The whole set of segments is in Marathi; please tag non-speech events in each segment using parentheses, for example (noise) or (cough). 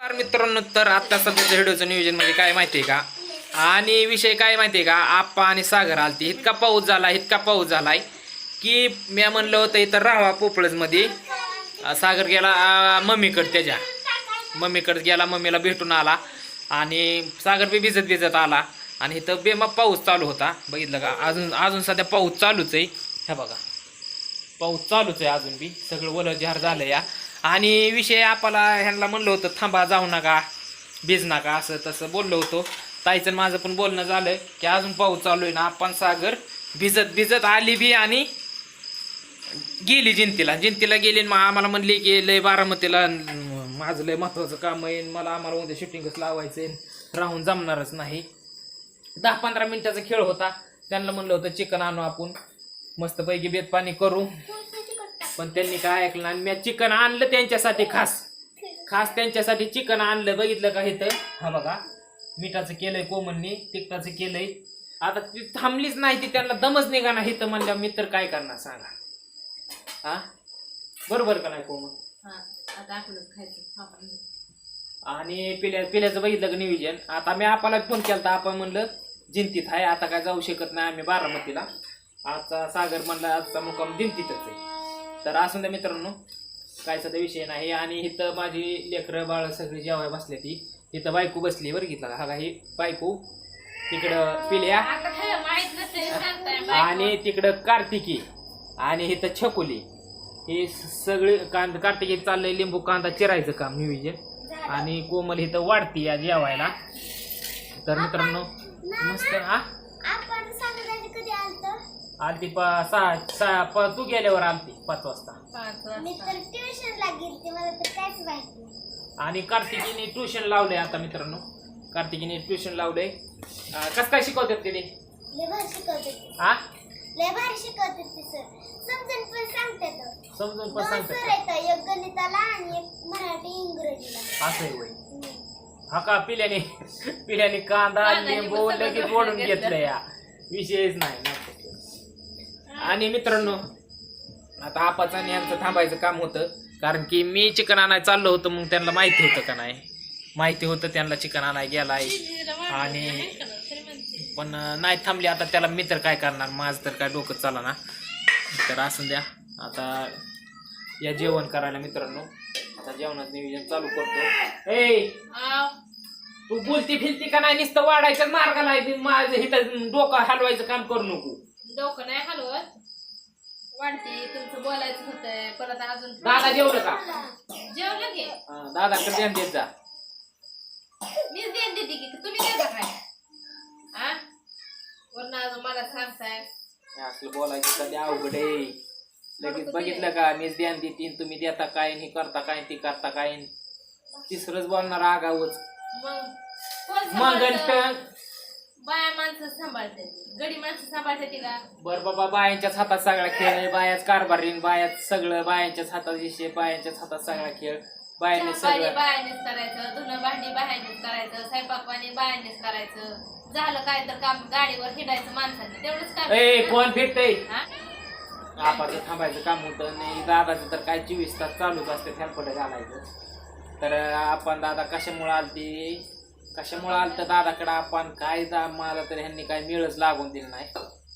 नमस्कार मित्रांनो तर आता सध्याच्या व्हिडिओचं नियोजन म्हणजे काय आहे का? आणि विषय काय माहितीये का? आप्पा आणि सागर आलती. इतका पाऊस झाला इतका पाऊस झालाय की मी म्हणलं होतं इथं राहावा पोपळजमध्ये सागर गेला मम्मीकडं मम्मीकडे त्याच्या. मम्मीकडे गेला मम्मीला भेटून आला. आणि सागर बी भिजत भिजत आला. आणि इथं बेमा पाऊस चालू होता. बघितलं का? अजून अजून सध्या पाऊस चालूच आहे. ह्या बघा. पाऊस चालूच आहे अजून बी. सगळं ओलं जहार झालं या. आणि विषय आपला ह्यांना म्हणलं होतं थांबा जाऊ नका भिज नका असं तसं बोललो होतो. ताईचं माझं पण बोलणं झालं की अजून पाऊस चालू आहे ना आपण सागर भिजत भिजत आली बी आणि गेली जिंतीला. जिंतीला गेली आणि मग आम्हाला म्हणले की लय बारामतीला माझं लय महत्वाचं काम आहे मला आम्हाला उद्या शूटिंगच लावायचं आहे राहून जमणारच नाही. दहा पंधरा मिनिटाचा खेळ होता. त्यांना म्हणलं होतं चिकन आणू आपण. मस्तपैकी बेत पाणी करू. पण त्यांनी काय ऐकलं नाही. आणि मी चिकन आणलं त्यांच्यासाठी खास. खास त्यांच्यासाठी चिकन आणलं. बघितलं का इथं? हा बघा. मिठाचं केलंय कोमननी तिखटाचं केलंय. आता ती थांबलीच नाही ती. त्यांना दमच निघा ना इथं म्हणल्या मी तर काय करणार सांगा. हा? बरोबर का नाही कोमन हा आणि पिल्या पिल्याचं बघितलं का नियोजन? आता मी आपल्याला फोन केला आपण म्हणलं जिंतीत आहे. आता काय जाऊ शकत नाही आम्ही बारामतीला. आजचा सागर म्हणला आजचा मुक्काम जिंतीतच आहे. तर असून द्या मित्रांनो काय सध्या विषय नाही. आणि इथं माझी लेकरं बाळ सगळी जेवाय बसल्या ती. इथं बायको बसली बरं घेतला हा काही बायको तिकडं पिल्या. आणि तिकडं कार्तिकी. आणि इथं छकुली. हे स- सगळे कांदा कार्तिकी चाललंय लिंबू कांदा चिरायचं काम नियोजन. आणि कोमल इथं वाढती या जेवायला. तर मित्रांनो मस्त हा? आलतो पा सहा सहा प- तू गेल्यावर आलती पाच वाजता. पाच मी वाजता. तर ट्युशनला गेलते मला तर काहीच माहीत नाही. आणि कार्तिकीने ट्युशन लावलंय आता मित्रांनो. कार्तिकीने ट्युशन लावलंय. अं, कसं काय शिकवतात तिने? लय भारी शिकवते ते. हा? लय भारी शिकवते ते सर. समजून पण सांगते तो समजून पण दोन सर सांगतात. आहेत एक गणिताला आणि एक मराठी इंग्रजीला. असं आहे हम्म. हा का पिल्याने पिल्याने कांदा कांदा, लिंबू लिंबू सगळं लगेच सगळं ओढून घेतलं. घेतलं या. विषयच नाही. आणि मित्रांनो आता आपाचं आणि यांचं थांबायचं काम होतं. कारण की मी चिकन आणायला चाललो होतं मग त्यांना माहिती होतं का नाही? माहिती होतं त्यांना चिकन आणायला गेलाय आणि पण नाही थांबली. आता त्याला मी तर काय करणार? माझं तर काय डोकं चाला ना तर असून द्या. आता या जेवण करायला मित्रांनो. आता जेवणाचं नियोजन चालू करतो. ए! आव. तू बोलती फिरती का नाही? नुसतं वाढायचं मार्गाला आहे. माझं इथं डोकं हलवायचं काम करू नको. डोकं नाही हलवत. वाढते तुमचं बोलायचं होतंय परत अजून दादा जेवलं का? जेवलं की. हा, दादाकडे ध्यान देत जा. मीच देण देते की तुम्ही देता काय हा? वरनं अजून मला सांगताय हे असलं बोलायचं कधी अवघड आहे. लगेच बघितलं का? मीच ध्यान देतीन तुम्ही देता काय आणि हे करता काय आणि ती करता काय आणि तिसरंच बोलणार आगावच. मग कोण मग सांभाळतं? बाया माणसं सांभाळते गडी माणसं सांभाळते का बर बाबा बायांच्याच हातात सगळा खेळ आहे. बायाच कारभारीन बायाच सगळं बायांच्याच हातात विषय बायांच्याच हातात सगळा खेळ. बायाने चहा पाणी सगळं. बायांनीच करायचं. धुणं भांडी बायांनीच करायचं. स्वयंपाक पाणी बायांनीच करायचं. झालं काय तर काम गाडीवर हिंडायचं माणसाने. तेवढंच काम ए कोण भेटतय हा? आपाचं थांबायचं काम होतं. नाही दादाचं तर काय चोवीस तास चालूच असते. फॅलपट घालायचं. तर आपण दादा कशामुळं आलती? कशामुळं आलतं दादाकडं आपण? काय जा मला तर ह्यांनी काय मिळच लागून दिलं नाही.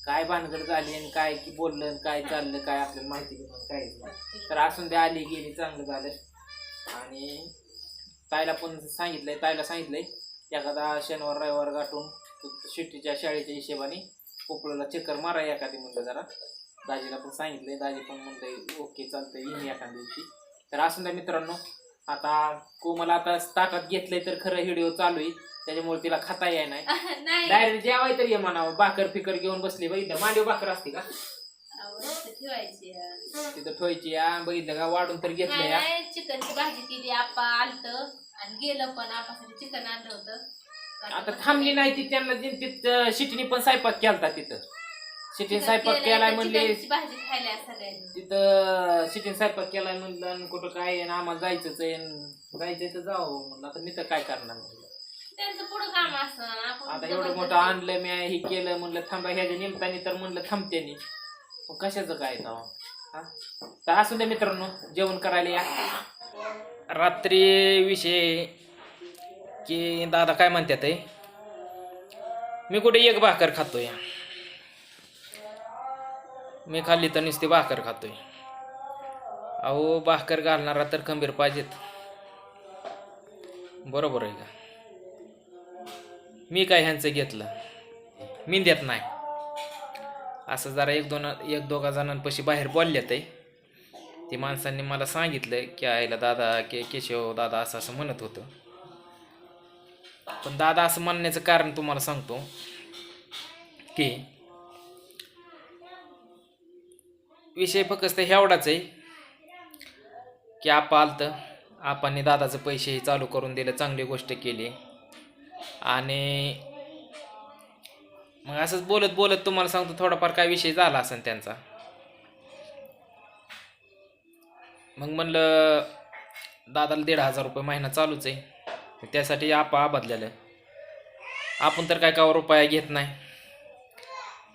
काय भानगड झाली आणि काय की बोललं आणि काय चाललं काय आपल्याला माहिती दिलं काहीच नाही. तर असून ते आली गेली चांगलं झालं. आणि ताईला पण सांगितलंय ताईला सांगितलंय एखादा शनिवार रविवार गाठून शिट्टीच्या शाळेच्या हिशेबाने पोपळाला चक्कर मारा एखादी म्हणलं जरा. दाजीला पण सांगितलंय दाजी पण म्हणलंय ओके चालतंय येईन एखाद्या दिवशी. तर असून द्या मित्रांनो आता कोमला आता ताटात घेतलंय तर खरं व्हिडिओ चालू आहे. त्याच्यामुळे तिला खाता याय नाही. (laughs) नाही. डायरेक्ट जेवाय तर ये म्हणावं. भाकर फिकर घेऊन बसली बघितलं मांडीव भाकर असते का? नुसतं ठेवायची तिथं ठेवायची या बघितलं का? वाढून तर घेतलं या नाही. चिकनची भाजी केली आपा आलत. आणि गेलं पण. आपासाठी चिकन आणलं होतं. आता थांबली नाही ती. त्यांना तिथं शिटीने पण स्वयंपाक केलता तिथं. शिटीने स्वयंपाक केलंय म्हणले. चिकनची भाजी खायला सगळ्यांनी? तिथं शिटीन स्वयंपाक केलाय म्हणलं आणि कुठं काय आहे आणि आम्हाला जायचंच आहे आणि जायचंय तर जावं म्हणलं. आता मी तर काय करणार म्हणलं. त्यांचं पुढं काम असं आपण आता एवढं मोठं आणलं मी हे केलं म्हणलं थांबा ह्याच्या निमतानी तर म्हणलं थांबते नी. मग कशाचं काय हा? तर असू दे मित्रांनो जेवण करायला या. रात्री विषय की दादा काय म्हणतात आहे? मी कुठे एक भाकर खातोय. मी खाल्ली तर नुसती भाकर खातोय. अहो भाकर घालणारा तर खंबीर पाहिजेत. बरोबर आहे का? मी काय ह्यांचं घेतलं? मी देत नाही. असं जरा एक दोन एक दोघा जणांपाशी बाहेर बोलल्यात आहे. ती माणसांनी मला सांगितलं की आईला दादा के केशव दादा असं असं म्हणत होतं. पण दादा असं म्हणण्याचं कारण तुम्हाला सांगतो की विषय फक्त एवढाच आहे की आपा आलतं आपांनी दादाचं पैसेही चालू करून दिलं चांगली गोष्ट केली. आणि मग असंच बोलत बोलत तुम्हाला सांगतो थोडाफार काय विषय झाला असेल त्यांचा. मग म्हणलं दादाला दीड हजार रुपये महिना चालूच आहे. त्यासाठी आपा आबादलेलं आपण तर काय कवा रुपया घेत नाही.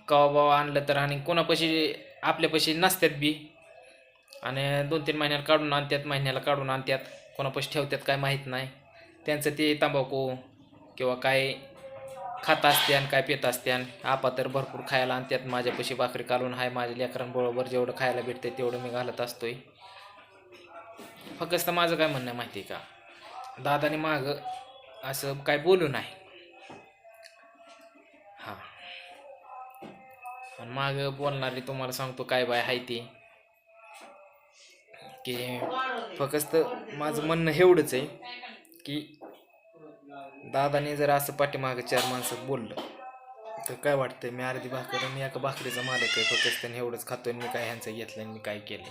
कवा बाबा आणलं तर आणि कोणापाशी आपल्यापाशी नसतात बी. आणि दोन तीन महिन्याला काढून आणतात महिन्याला काढून आणतात. कोणापाशी ठेवतात काय माहीत नाही. त्यांचं ते तंबाखू किंवा काय खात असते आणि काय पित असते आणि आपा तर भरपूर खायला आणतात. माझ्यापाशी भाकरी काढून हाय माझ्या लेकरांबरोबर जेवढं खायला भेटते तेवढं मी घालत असतोय. फक्त माझं काय म्हणणं आहे माहिती आहे का? दादाने माग असं काय बोलू नाही. हां. पण माग बोलणारी तुम्हाला सांगतो काय बाय आहे ते. की फक्त माझं म्हणणं एवढंच आहे की दादाने जर असं पाठीमागं चार माणसं बोललं तर काय वाटतंय? मी अर्धी भाकर मी एका भाकरीचा मालक आहे फक्त त्याने एवढंच खातोय मी काय ह्यांचं घेतलं मी काय केलं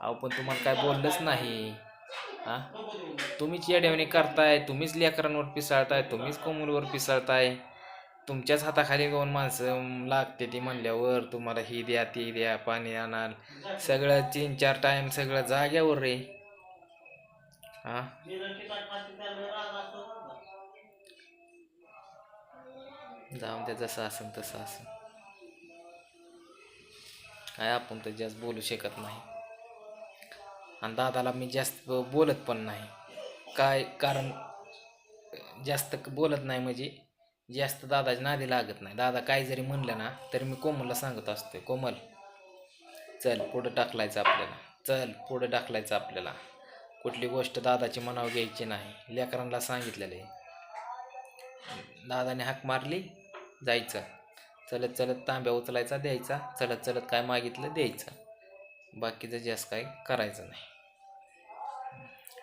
अहो पण तुम्हाला काय बोललंच नाही. हा? तुम्हीच येड्यावणी करताय तुम्हीच लेकरांवर पिसाळताय तुम्हीच कोमूलवर पिसाळताय. तुमच्याच हाताखाली दोन माणसं लागते ती म्हणल्यावर तुम्हाला ही द्या ती द्या पाणी आणाल. सगळं तीन चार टाइम सगळं जाग्यावर रे. हा? जाऊन द्या जसं असेल तसं असेल काय आपण तर जास्त बोलू शकत नाही. आणि दादाला मी जास्त बोलत पण नाही. काय? कारण जास्त बोलत नाही म्हणजे जास्त दादाच्या नादी लागत नाही. दादा काय जरी म्हणलं ना तरी मी कोमलला सांगत असतोय कोमल चल पुढं टाकलायचं आपल्याला चल पुढं टाकलायचं आपल्याला. कुठली गोष्ट दादाची मनावर घ्यायची नाही. लेकरांना सांगितलेलं आहे. दादाने हाक मारली जायचं. चलत चलत तांब्या उचलायचा द्यायचा. चलत चलत काय मागितलं द्यायचं. बाकीचं जास्त काय करायचं नाही.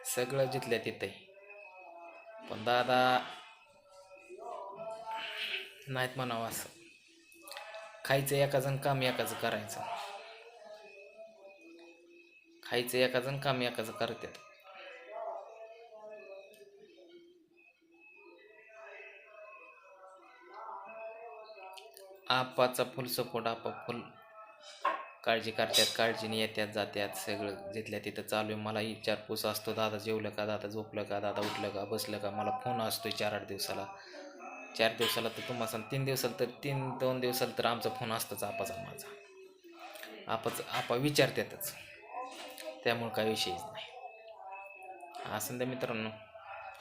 सगळं जिथल्या तिथं पण दादा नाहीत म्हणावं असं. खायचं एकाजण काम एकाचं करायचं. खायचं एकाजण काम एकाचं करतात आपाचा फुल सपोर्ट आपा फुल काळजी करतात काळजीने येतात जातात सगळं जिथल्या तिथं चालू आहे. मला विचारपूस असतो दादा जेवलं का? दादा झोपलं का? दादा उठलं का? बसलं का? मला फोन असतो चार आठ दिवसाला. चार दिवसाला तर तुम्हाला सांग तीन दिवसाला तर तीन दोन दिवसाला तर आमचा फोन असतोच आपाचा माझा. आपाच आपा विचारतातच. त्यामुळं काही विषयच नाही. असं तर मित्रांनो.